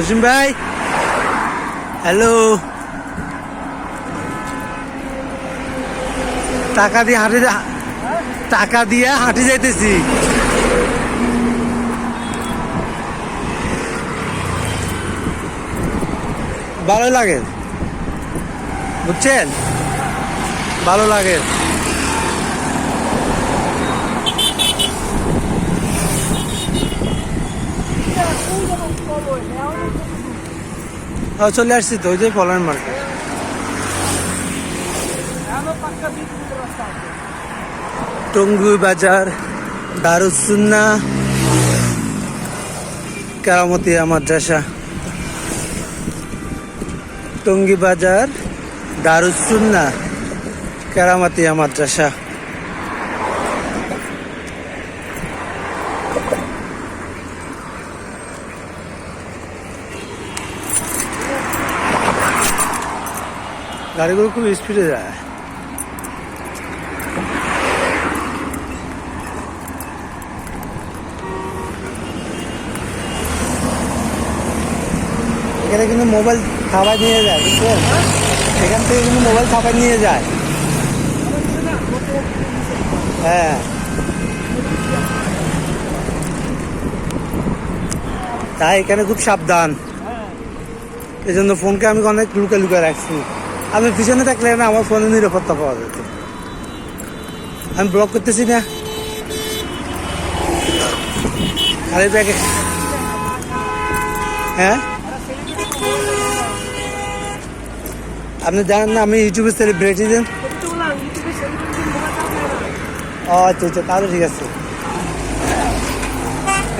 জসিম ভাই। হ্যালো টাকা দিয়ে হাঁটে টাকা দিয়ে হাঁটে যাইতেছি। ভালো লাগে। বুঝছেন? ভালো লাগে ও, চলে আসছি তো, ওই যে পলান মার্কেট। টঙ্গু বাজার, দারুসুন্না কেরামতিয়া মাদ্রাসা। টঙ্গি বাজার, দারুসুন্না কেরামাতিয়া মাদ্রাসা। গাড়িগুলো খুব স্পিডে যায়। এখানে কিন্তু মোবাইল খাবার নিয়ে যায় বুঝছেন এখান থেকে কিন্তু মোবাইল খাবার নিয়ে যায়। হ্যাঁ। তাই এখানে খুব সাবধান। এই জন্য ফোনকে আমি অনেক লুকে লুকে রাখছি। আমি পিছনে থাকলে না আমার ফোনে নিরাপত্তা পাওয়া যেত। আমি ব্লক করতেছি না। আরে ব্যাগে হ্যাঁ? আপনি জানেন না আমি ইউটিউবে সেলিব্রিটি দেন? ও আচ্ছা আচ্ছা তাহলে ঠিক আছে।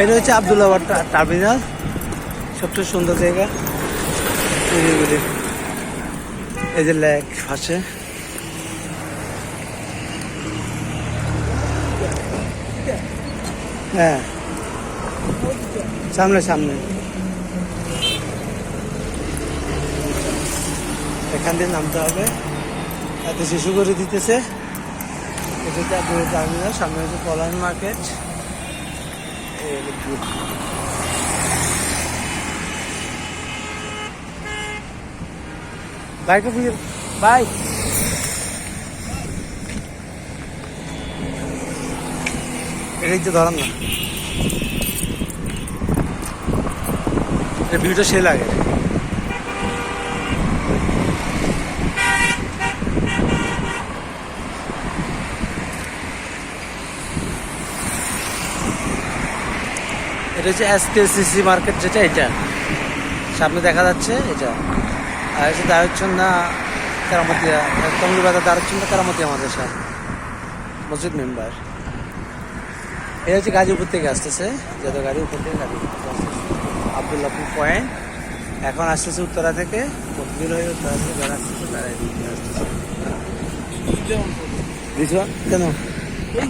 এটা হচ্ছে আবদুল্লাহ টার্মিনাল সবচেয়ে সুন্দর জায়গা। বলি, লেক হ্যাঁ। সামনে সামনে। এখান দিয়ে নামতে হবে। এত শিশু করে দিতেছে। এটা টার্মিনাল সামনে হচ্ছে পলায়ন মার্কেট এই হলো view। বাইকে ফিরে বাই এটা একটু ধরান না। এটা ভিউটা সে লাগে। এটা হচ্ছে এসকেসিসি মার্কেট যেটা, এটা। সামনে দেখা যাচ্ছে, এটা। হচ্ছে দারুচ্ছন্দা কেরামতিয়া টঙ্গি বাজার দারুচ্ছন্দা কেরামতিয়া মাদ্রাসা মসজিদ মেম্বার। এটা হচ্ছে গাজীপুর থেকে আসতেছে যত গাড়ি উপর থেকে গাড়ি আবদুল্লাপুর পয়েন্ট। এখন আসতেছে উত্তরা থেকে হয়ে উত্তরা থেকে যারা আসতেছে এদিকে আসতেছে। কেন? এই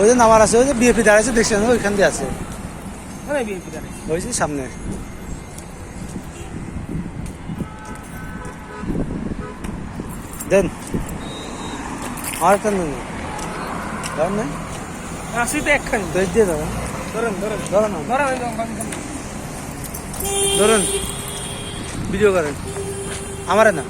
ওই যে নামার আছে ওই যে বিএপি দাঁড়াচ্ছে দেখছেন ওইখান দিয়ে আছে। জানে ওই যে সামনে। দেন। আর কেন দেন ne? দিয়ে ধরেন ধরেন ধরেন। ধরেন না। ধরেন এই যে বাম সামনে। ধরুন। ভিডিও করেন। আমারে না।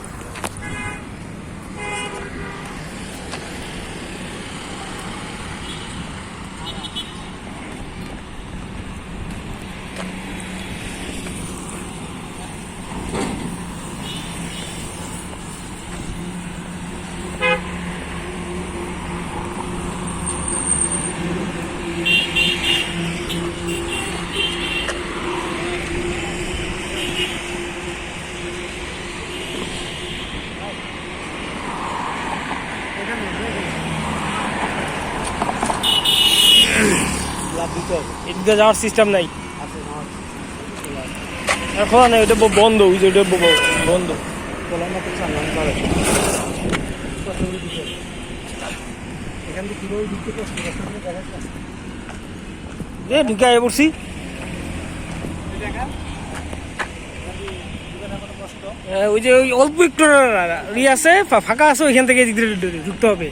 দিতে যাওয়ার সিস্টেম নাই। এখন না ওইটা বন্ধ, ওই যে ওইটা বন্ধ। ঢুকাই পড়ছি ওই যে ওই অল্প একটু ই আছে ফাঁকা আছে, ওইখান থেকে ঢুকতে হবে।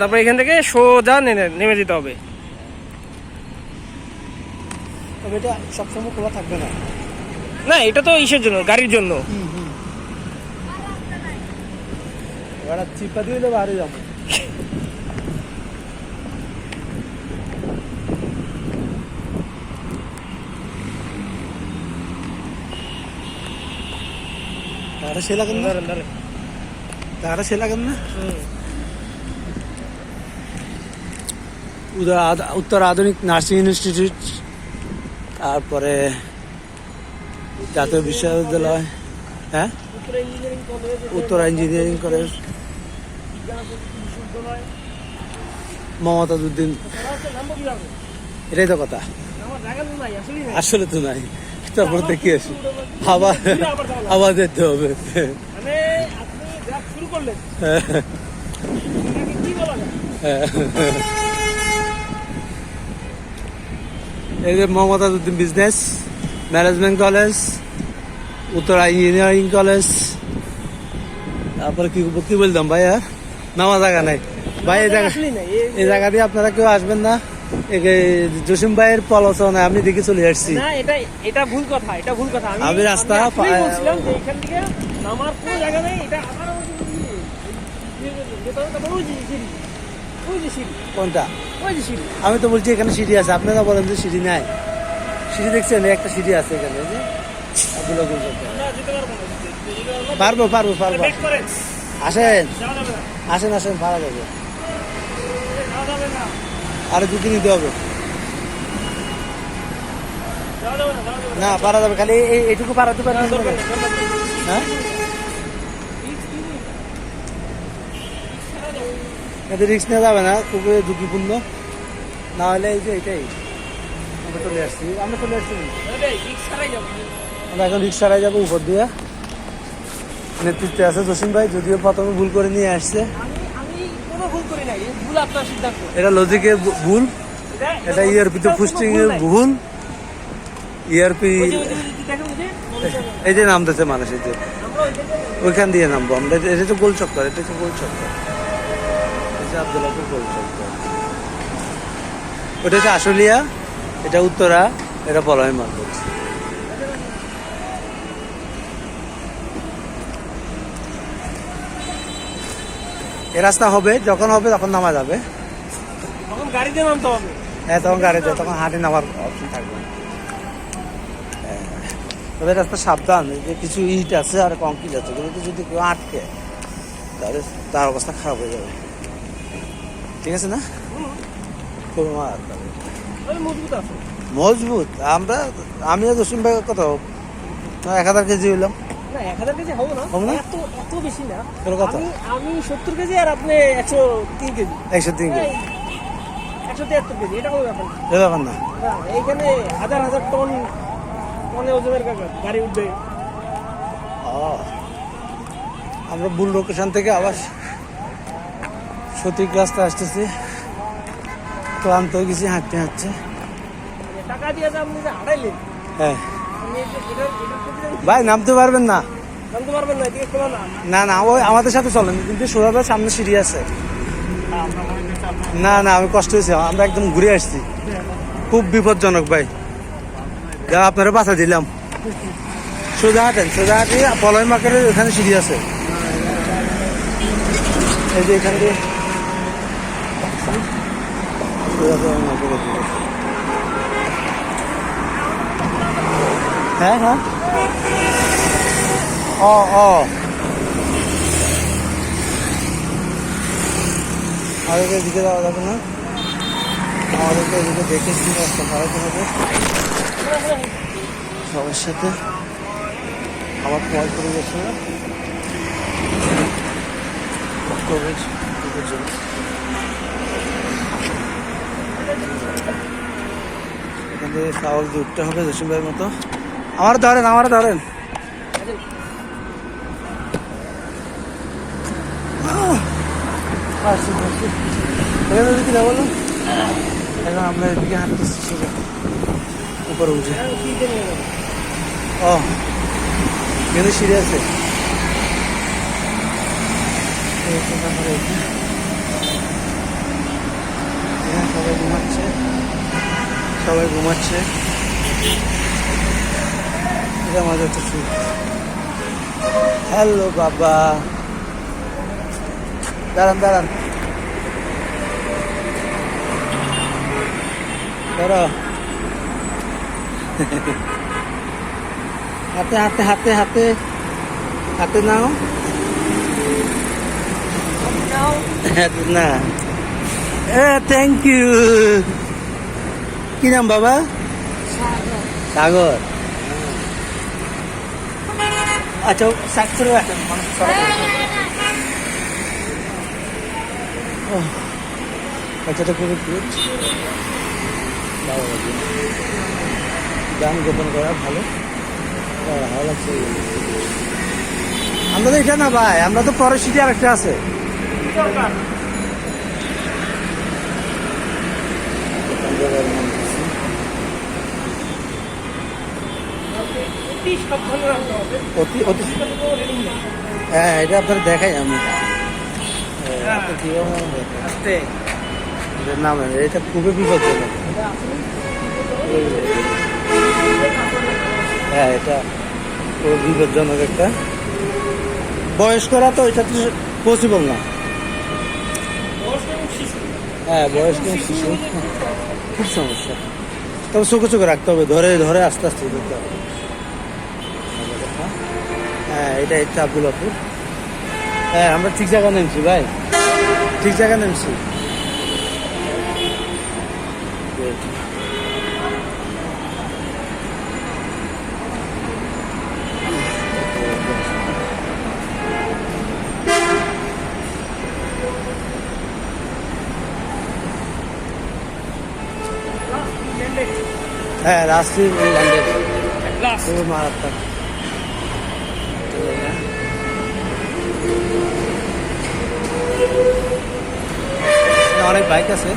তারপর এখান থেকে সোজা নেমে যেতে হবে। তবে এটা সবসময় খোলা থাকবে না। না এটা তো ইসের জন্য গাড়ির জন্য। এবার চিপা দিয়ে বাইরে যাব। তারা সে লাগেন না? ধরেন সে লাগেন না? উত্তর আধুনিক নার্সিং ইনস্টিটিউট তারপরে জাতীয় বিশ্ববিদ্যালয় হ্যাঁ? উত্তরা ইঞ্জিনিয়ারিং কলেজ যাবে এটাই তো কথা। আসলে তো নাই। তারপর দেখি আসি। আবার আবার যেতে হবে। মানে আপনি যা শুরু করলেন এটাকে কি বলা যায় এই যে Momtazuddin business management college Uttara engineering college তারপরে কি কি বলতাম ভাই আর নামা জায়গা নাই ভাই এই জায়গা এই- জায়গা দিয়ে আপনারা কেউ আসবেন না এই জসিম ভাইয়ের পলচনা আমি দেখে চলে আসছি আমি রাস্তা আমি পা- বলছিলাম যে এখান থেকে নামার কোনো জায়গা নেই এটা আমার কোনটা? ওই যে সিঁড়ি। আমি তো বলছি এখানে সিঁড়ি আছে। আপনারা বলেন যে সিঁড়ি নাই। সিঁড়ি দেখছেন? একটা সিঁড়ি আছে এখানে যে। পারব পারব পারব আসেন। আসেন আসেন ভাড়া যাবে। আরও দুদিন নিতে হবে। না পারা যাবে। খালি এই- এই- এইটুকু পারাতে পারবেন না দরকার নেই, দরকার নেই। হ্যাঁ? এতে রিক্স নেওয়া যাবে না, খুবই ঝুঁকিপূর্ণ। না হলে এই যে এটাই। আমরা চলে আসছি। আমরা চলে আসছি। আমরা এখন রিক্সারায় যাব উপর দিয়ে। নেতৃত্বে আছে জসিম ভাই, যদিও প্রথমে ভুল করে নিয়ে আসছে। এটা লজিকের ভুল। এটা- এটা ইআরপি তো এর। ভুল। মনে হচ্ছে এই যে নামতেছে মানুষ, এই যে। ওইখান দিয়ে নামবো আমরা। এটা তো গোল চক্কর এটা তো গোল চক্কর আব্দুল্লাহপুর ওটা হচ্ছে আশুলিয়া এটা উত্তরা এটা পলয় মার্কেট। এ রাস্তা হবে যখন হবে তখন নামা যাবে। তখন গাড়িতে নামতে হবে। হ্যাঁ তখন গাড়িতে তখন হাটে নামার অপশন থাকবে। হ্যাঁ। তবে রাস্তা সাবধান যে কিছু ইট আছে আর কংক্রিট আছে কিন্তু যদি কেউ আটকে তাহলে তার অবস্থা খারাপ হয়ে যাবে। ঠিক আছে না? মজবুত আছে। মজবুত? আমরা আমিও দশম ভাই কত এক হাজার কেজি হইলাম। না এক হাজার কেজি হব না। হব না? এত এত বেশি না। তোর কত? আমি আমি সত্তর কেজি আর আপনি একশো তিন কেজি। একশো তিন কেজি। একশো তিয়াত্তর কেজি। এটা কোনো ব্যাপার না। ব্যাপার না। না, এইখানে হাজার হাজার টন টনে ওজনের গাড়ি উঠবে। আমরা ভুল লোকেশন থেকে আবার সঠিক রাস্তা আসতেছি। ক্লান্ত হয়ে গেছি হাঁটতে হারাইলেন হ্যাঁ। ভাই নামতে পারবেন না। না না। ওই আমাদের সাথে চলেন কিন্তু সোজাবার সামনে সিঁড়ি আছে। না না আমি কষ্ট হয়েছে আমরা একদম ঘুরে আসছি। খুব বিপজ্জনক ভাই। যা আপনারা বাধা দিলাম। সোজা হাঁটেন সোজা হাঁটি পলয় মার্কেটের ওখানে সিঁড়ি আছে। এই যে এখান দিয়ে সোজা পলয় মার্কেটের দিকে। হ্যাঁ হ্যাঁ। ও ও। আমাদেরকে এদিকে যাওয়া যাবে না। আমাদেরকে এদিকে দেখে শুনে রাস্তা ভাড়াতে হবে সবার সাথে। আমার খেয়াল করে গেছে না। চাউল দিয়ে উঠতে হবে জসিম ভাইয়ের মতো। আমার ধরেন আমার ধরেন। আমরা উপরে উঠে। ও আছে। ঘুমাচ্ছে। সবাই ঘুমাচ্ছে। এটা আমাদের হ্যালো বাবা। দাঁড়ান দাঁড়ান। দাঁড়া হাতে হাতে হাতে হাতে। হাতে নাও। না। থ্যাংক ইউ কি নাম বাবা? সাগর। আচ্ছা বাচ্চাটা খুবই গান গোপন করা, ভালো। ভালো লাগছে। আমরা তো এটা না ভাই, আমরা তো পরের সিটি আরেকটা আছে। অতি অতি হ্যাঁ এটা আপনার দেখাই আমি। হ্যাঁ, এটার নাম এটা খুবই বিপজ্জনক। হ্যাঁ এটা খুব বিপজ্জনক একটা। বয়স্করা তো এটা তো পসিবল না। হ্যাঁ বয়স্ক শিশু। খুব সমস্যা। তবে চোখে চোখে রাখতে হবে ধরে ধরে আস্তে আস্তে ধরতে হবে। এটা হচ্ছে আব্দুল্লাপুর হ্যাঁ আমরা ঠিক জায়গায় নেমছি ভাই। ঠিক জায়গা নেমছি। হ্যাঁ রাষ্ট্রীয় মারাত্মক। বাইক আছে।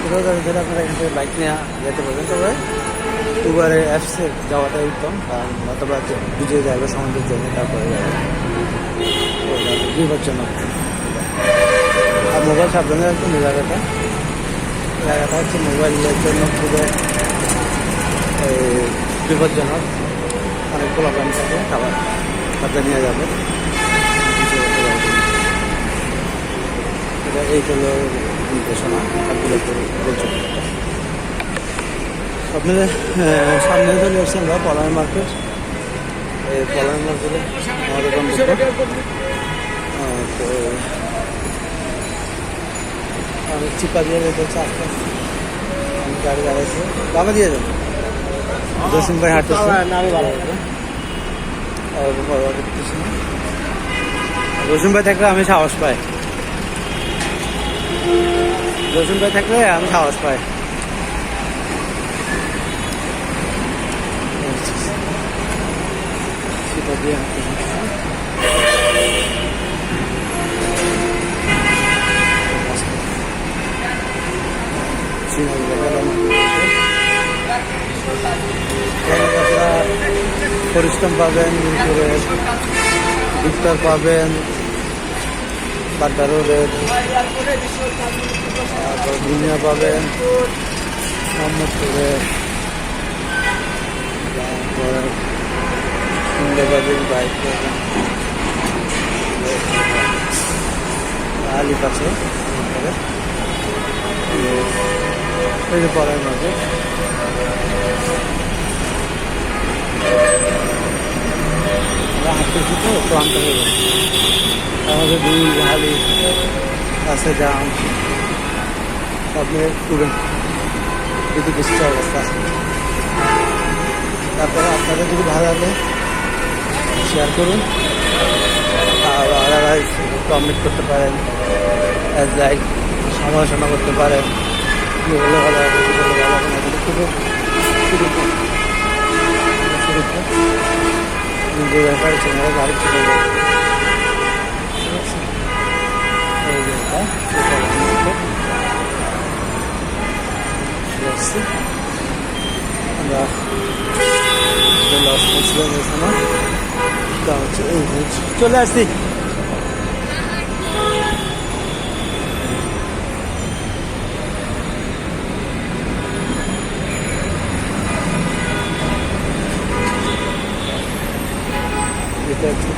কোথাও আপনারা বাইক নিয়ে যেতে পারবেন। তবে উবারে অ্যাপসে যাওয়াটাই উত্তম, কারণ অথবা বুঝে যাবে সমাজের জন্য, তারপরে বিপজ্জনক। আর মোবাইল সাবধানে রাখবেন এই জায়গাটা। জায়গাটা হচ্ছে মোবাইলের জন্য খুবই বিপজ্জনক। অনেক প্রবলেম থাকে খাবার খাদ্য নিয়ে যাবে। এই হলো নির্দেশনা আপনাদের সামনে চলে এসেছি আমরা পলাশ মার্কেট। এই পলাশ মার্কেটে আমাদের তো আমি চিপা দিয়ে আস্তে আস্তে আমি গাড়ি দাঁড়াইছি বাবা দিয়ে যাব জসিম ভাই হাঁটতেছে। আমি ভালো। রসুন ভাই থাকলে আমি সাহস পাই। রসুন ভাই থাকলে আমি সাহস পাই সেটা দিয়ে হাঁটতেছি। সিনারি দেখালাম। এখানে আপনারা পরিশ্রম পাবেন মিরপুরে ভিক্টর পাবেন বাড্ডা রোডের তারপর দুনিয়া পাবেন মোহাম্মদপুরে, তারপর সুন্দরবাদের বাইক পাবেন আলিপ আছে। এই যে মাঝে আমরা হাঁটতেছি তো ক্লান্ত হয়ে গেছে। আমাদের দুই হালি আছে যান আপনি টুরেন যদি বৃষ্টি অবস্থা। তারপরে আপনাদের যদি ভালো লাগে শেয়ার করুন। আর আদারওয়াইজ কমেন্ট করতে পারেন অ্যাজ লাইক সমালোচনা করতে পারেন। ভালো হবে হলে ভালো হবে না শুরু ব্যাপারে চ্যানেলে গাড়ি চলে ঠিক আছে? এই যে চলে আসছি এটা একটু